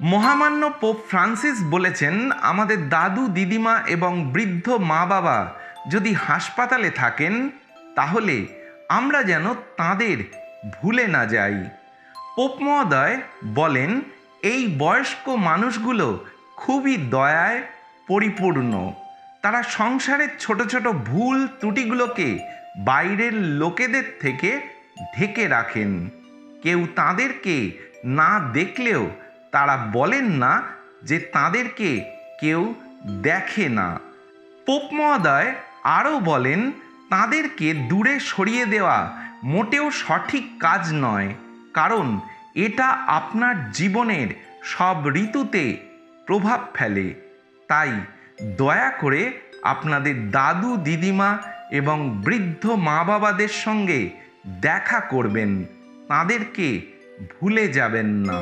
মহামান্য pope Francis বলেছেন, আমাদের দাদু, দিদিমা এবং বৃদ্ধ মা বাবা যদি হাসপাতালে থাকেন, তাহলে আমরা যেন তাদের ভুলে না যাই। পোপ মহোদয় বলেন, এই বয়স্ক মানুষগুলো খুবই দয়ায় পরিপূর্ণ। তারা সংসারের ছোট ছোট ভুল ত্রুটিগুলোকে বাইরের লোকেদের থেকে ঢেকে রাখেন। কেউ তাদেরকে না দেখলেও তারা বলেন না যে তাদেরকে কেউ দেখে না। পোপ মহোদয় আরও বলেন, তাদেরকে দূরে সরিয়ে দেওয়া মোটেও সঠিক কাজ নয়, কারণ এটা আপনার জীবনের সব ঋতুতে প্রভাব ফেলে। তাই দয়া করে আপনাদের দাদু, দিদিমা এবং বৃদ্ধ মা বাবাদের সঙ্গে দেখা করবেন, তাদেরকে ভুলে যাবেন না।